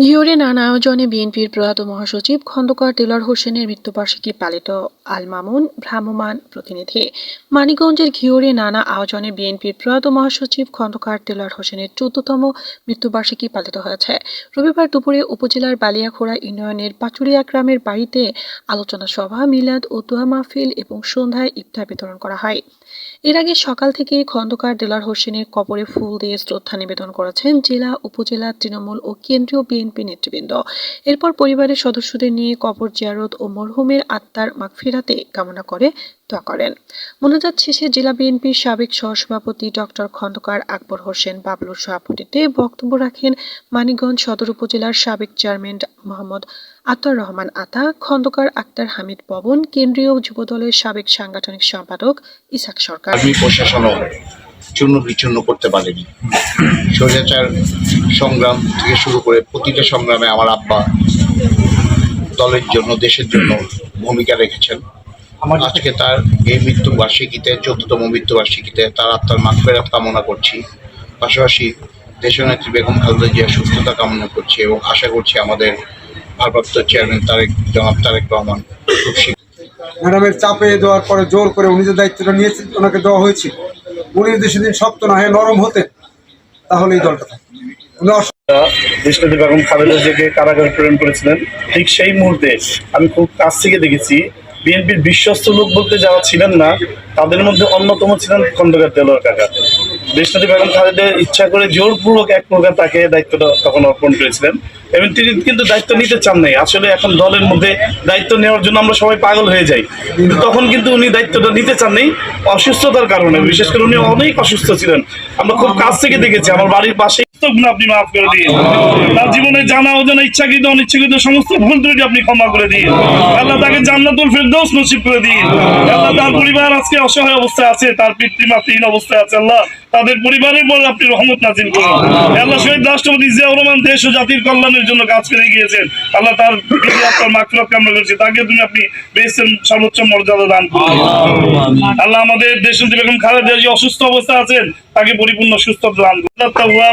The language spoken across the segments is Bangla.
নানা আয়োজনে বিএনপির প্রয়াত মহাসচিব খন্দকার দেলার হোসেনের মৃত্যুবার্ষিকী পালিত আল মামুন ভ্রাম্যমাণ প্রতিনিধি। মানিকগঞ্জের ঘিওরে নানা আয়োজনে বিএনপির প্রয়াত মহাসচিব খন্দকার দেলার হোসেনের চোদ্দতম মৃত্যুবার্ষিকী পালিত হয়েছে। রবিবার দুপুরে উপজেলার বালিয়াখোড়া ইউনিয়নের পাচুরিয়া গ্রামের বাড়িতে আলোচনা সভা, মিলাদ ও দোয়া মাহফিল এবং সন্ধ্যায় ইফতার বিতরণ করা হয়। এর আগে সকাল থেকে খন্দকার দেলার হোসেনের কবরে ফুল দিয়ে শ্রদ্ধা নিবেদন করেছেন জেলা, উপজেলা, তৃণমূল ও কেন্দ্রীয় বিএনপি নেতৃবৃন্দ। এরপর পরিবারের সদস্যদের নিয়ে কবর জিয়ারত ও মরহুমের আত্মার মাগফিরাতে কামনা করে দোয়া করেন। মোনাজাত শেষে জেলা বিএনপির সাবেক সহসভাপতি ডক্টর খন্দকার আকবর হোসেন বাবলুর সভাপতিত্বে বক্তব্য রাখেন মানিকগঞ্জ সদর উপজেলার সাবেক চেয়ারম্যান মোহাম্মদ আতার রহমান আতা, খন্দকার আক্তার হামিদ পবন, কেন্দ্রীয় যুবদলের সাবেক সাংগঠনিক সম্পাদক ইসাক সরকার। আর্মি প্রশাসনও চূর্ণ বিচূর্ণ করতে পারেনি। স্বৈরাচার সংগ্রাম থেকে শুরু করে প্রতিটা সংগ্রামে আমার আব্বা দলের জন্য দেশের জন্য ভূমিকা রেখেছেন। আমার আজকে তার এই মৃত্যু বার্ষিকীতে চোদ্দতম মৃত্যু তার আত্মার মাগফেরাত কামনা করছি। পাশাপাশি দেশনেত্রী বেগম খালেদা জিয়ার সুস্থতা কামনা করছি এবং আশা করছি আমাদের ভারপ্রাপ্ত চেয়ারম্যান তারেক জনাব তারেক রহমান খুব ম্যাডামের চাপে দেওয়ার পরে জোর করে উনি যে দায়িত্বটা নিয়েছেন ওনাকে দেওয়া হয়েছিল উনি যদি সেদিন শক্ত না হয়ে নরম হতেন তাহলে এই দলটা দেশনেত্রী বেগম খালেদা জিয়াকে কারাগারে প্রেরণ করেছিলেন। ঠিক সেই মুহূর্তে আমি খুব কাছ থেকে দেখেছি, বিএনপির বিশ্বস্ত লোক বলতে যারা ছিলেন না, তাদের মধ্যে অন্যতম ছিলেন খন্দকার দেলোয়ার কাকা। দেশনেত্রী বেগম খালেদা ইচ্ছা করে জোরপূর্বক এক প্রকার তাকে দায়িত্বটা তখন অর্পণ করেছিলেন। এবং তিনি কিন্তু দায়িত্ব নিতে চান নাই। আসলে এখন দলের মধ্যে দায়িত্ব নেওয়ার জন্য আমরা সবাই পাগল হয়ে যাই। কিন্তু তখন কিন্তু উনি দায়িত্বটা নিতে চান নাই, অসুস্থতার কারণে। বিশেষ করে উনি অনেক অসুস্থ ছিলেন। আমরা খুব কাছ থেকে দেখেছি, আমার বাড়ির পাশে আল্লাহ তাদের পরিবারের পর আপনি রহমত নাজিল করুন। আল্লাহ শহীদ রাষ্ট্রপতি রহমান দেশ ও জাতির কল্যাণের জন্য কাজ করে গিয়েছেন। আল্লাহ তার প্রতি কামনা করেছে। তাকে তুমি আপনি সর্বোচ্চ মর্যাদা দান করুন। আল্লাহ আমাদের দেশ খালেদা যে অসুস্থ অবস্থা আছেন, তাকে পরিপূর্ণ সুস্থ দান করুন। আল্লাহ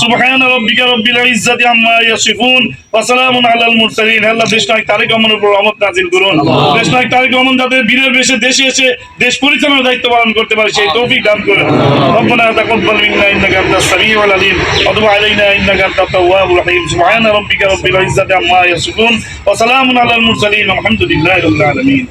সুবহান রাব্বিকা রব্বিল ইজ্জাতি আম্মা ইয়াসিফুন ওয়া সালামুন আলাল মুরসালিন আল্লাহ দেশ নায়ক তারেক রহমানের উপর রহমত নাজিল করুন দেশ নায়ক তারেক রহমান যাতে বীরের বেশে দেশে এসে দেশ পরিচালনার দায়িত্ব পালন করতে পারে সেই তৌফিক দান করুন ربنا تقبل منا انك انت السميع العليم وتب علينا انك انت التواب الرحيم سبحان ربك رب العزه عما يصفون وسلام على المرسلين والحمد لله رب العالمين